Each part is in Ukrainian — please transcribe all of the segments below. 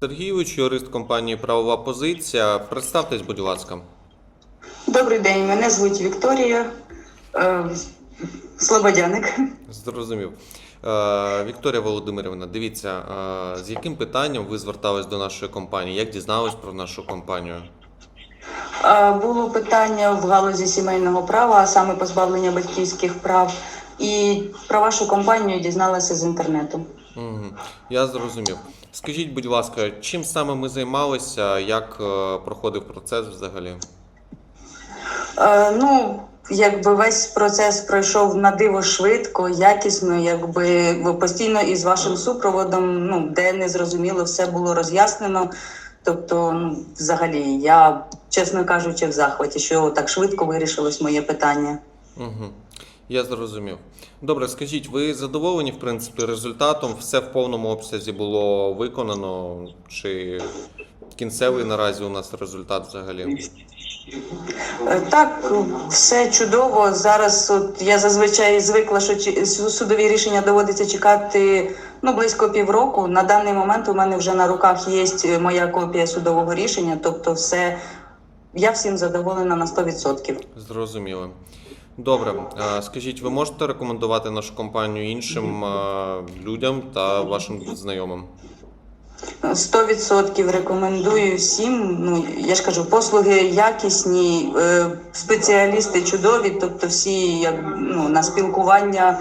Сергійович, юрист компанії Правова позиція. Представтесь, будь ласка. Добрий день, мене звуть Вікторія е, Слободяник. Зрозумів. Е, Вікторія Володимирівна, дивіться, е, з яким питанням ви звертались до нашої компанії? Як дізнались про нашу компанію? Е, Було питання в галузі сімейного права, а саме позбавлення батьківських прав. І про вашу компанію дізналася з інтернету. Я зрозумів. Скажіть, будь ласка, чим саме ми займалися, як е, проходив процес взагалі? Е, Ну, якби весь процес пройшов на диво швидко, якісно, якби постійно із вашим супроводом, ну де не зрозуміло, все було роз'яснено. Тобто, ну, взагалі, я, чесно кажучи, в захваті, що так швидко вирішилось моє питання. Угу. Я зрозумів. Добре, скажіть, ви задоволені, в принципі, результатом? Все в повному обсязі було виконано? Чи кінцевий наразі у нас результат взагалі? Е, Так, все чудово. Зараз от я зазвичай звикла, що судові рішення доводиться чекати ну близько півроку. На даний момент у мене вже на руках є моя копія судового рішення, тобто все я всім задоволена на 100%. Зрозуміло. Добре, скажіть, ви можете рекомендувати нашу компанію іншим людям та вашим знайомим? 100% рекомендую всім. Ну я ж кажу, послуги якісні, е, спеціалісти чудові, тобто всі як ну на спілкування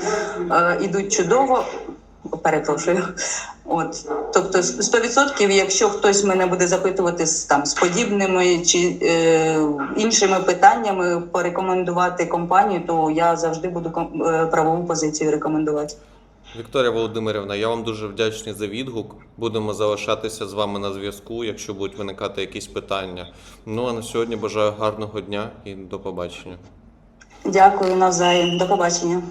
е, ідуть чудово. Перепрошую. От, тобто, 100%, якщо хтось мене буде запитувати з там з подібними чи е, іншими питаннями, порекомендувати компанію, то я завжди буду е, правову позицію рекомендувати. Вікторія Володимирівна, я вам дуже вдячний за відгук. Будемо залишатися з вами на зв'язку, якщо будуть виникати якісь питання. Ну а на сьогодні бажаю гарного дня і до побачення. Дякую навзаєм. До побачення.